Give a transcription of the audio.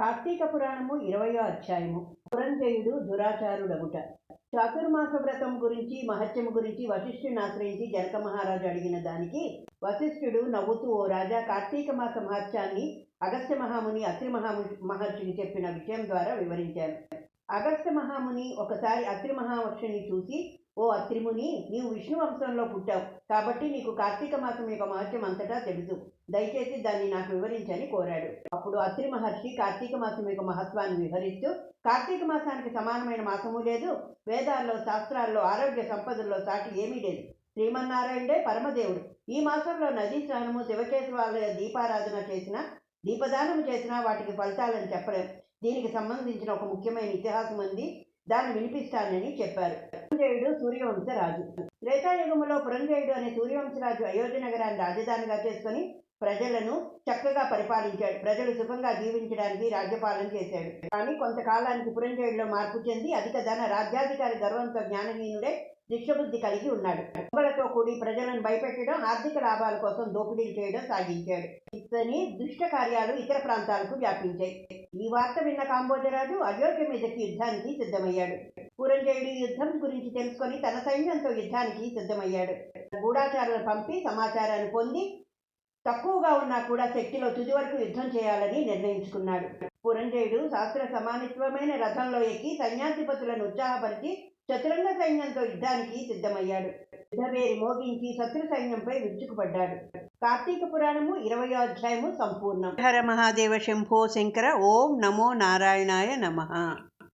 కార్తీక పురాణము ఇరవయో అధ్యాయము. పురంజయుడు దురాచారుడగుట. చాతుర్మాస వ్రతం గురించి మహత్యము గురించి వశిష్ఠుని ఆశ్రయించి జనక మహారాజు అడిగిన దానికి వశిష్ఠుడు నవ్వుతూ ఓ రాజా కార్తీక మాస మహత్యాన్ని అగస్త్య మహాముని అత్రి మహాము మహర్షికి చెప్పిన విషయం ద్వారా వివరించాను. అగస్త్య మహాముని ఒకసారి అత్రి మహావర్షిని చూసి ఓ అత్రిముని నీవు విష్ణు వంశంలో పుట్టావు. కాబట్టి నీకు కార్తీక మాసం యొక్క మహత్యం అంతటా తెలుసు. దయచేసి దాన్ని నాకు వివరించని కోరాడు. అప్పుడు అత్రి మహర్షి కార్తీక మాసం యొక్క మహత్వాన్ని వివరిస్తూ కార్తీక మాసానికి సమానమైన మాసము లేదు వేదాల్లో శాస్త్రాల్లో ఆరోగ్య సంపదల్లో సాటి ఏమీ లేదు. శ్రీమన్నారాయణుడే పరమదేవుడు. ఈ మాసంలో నదీ స్నానము శివకేశవాలయ దీపారాధన చేసిన దీపదానం చేసినా వాటికి ఫలితాలని చెప్పలేం. దీనికి సంబంధించిన ఒక ముఖ్యమైన ఇతిహాసం ఉంది దాన్ని వినిపిస్తానని చెప్పారు. పురంజయుడు సూర్యవంశ రాజు త్రేతాయుగములో పురంజయుడు అనే సూర్యవంశరాజు అయోధ్య నగరాన్ని రాజధానిగా చేసుకొని ప్రజలను చక్కగా పరిపాలించాడు. ప్రజలు సుఖంగా జీవించడానికి రాజ్యపాలన చేశాడు. కానీ కొంతకాలానికి పురంజయుడిలో మార్పు చెంది అధిక ధన రాజ్యాధికారి గర్వంతో జ్ఞానహీనుడే శిక్షబుద్ధి కలిగి ఉన్నాడు. దొంగలతో కూడి ప్రజలను భయపెట్టడం ఆర్థిక లాభాల కోసం దోపిడీలు చేయడం సాగించాడు. ఇతని దుష్ట కార్యాలు ఇతర ప్రాంతాలకు వ్యాపించాయి. ఈ వార్త విన్న కాంబోజరాజు అయోధ్య మీదకి యుద్ధానికి సిద్ధమయ్యాడు. పురంజయుడు యుద్ధం గురించి తెలుసుకొని తన సైన్యంతో యుద్ధానికి సిద్ధమయ్యాడు. గూఢాచారులను పంపి సమాచారాన్ని పొంది తక్కువగా ఉన్నా కూడా శక్తిలో తుది వరకు యుద్ధం చేయాలని నిర్ణయించుకున్నాడు. పురంజయుడు శాస్త్ర సమానిత్వమైన రథంలో ఎక్కి సైన్యాధిపతులను ఉత్సాహపరిచి చతురంగ సైన్యంతో యుద్ధానికి సిద్ధమయ్యాడు. యుద్ధవేరి మోగించి శత్రు సైన్యంపై విరుచుకుపడ్డాడు. కార్తీక పురాణము ఇరవయో అధ్యాయము సంపూర్ణం. హర మహాదేవ శంభో శంకర ఓం నమో నారాయణాయ నమః.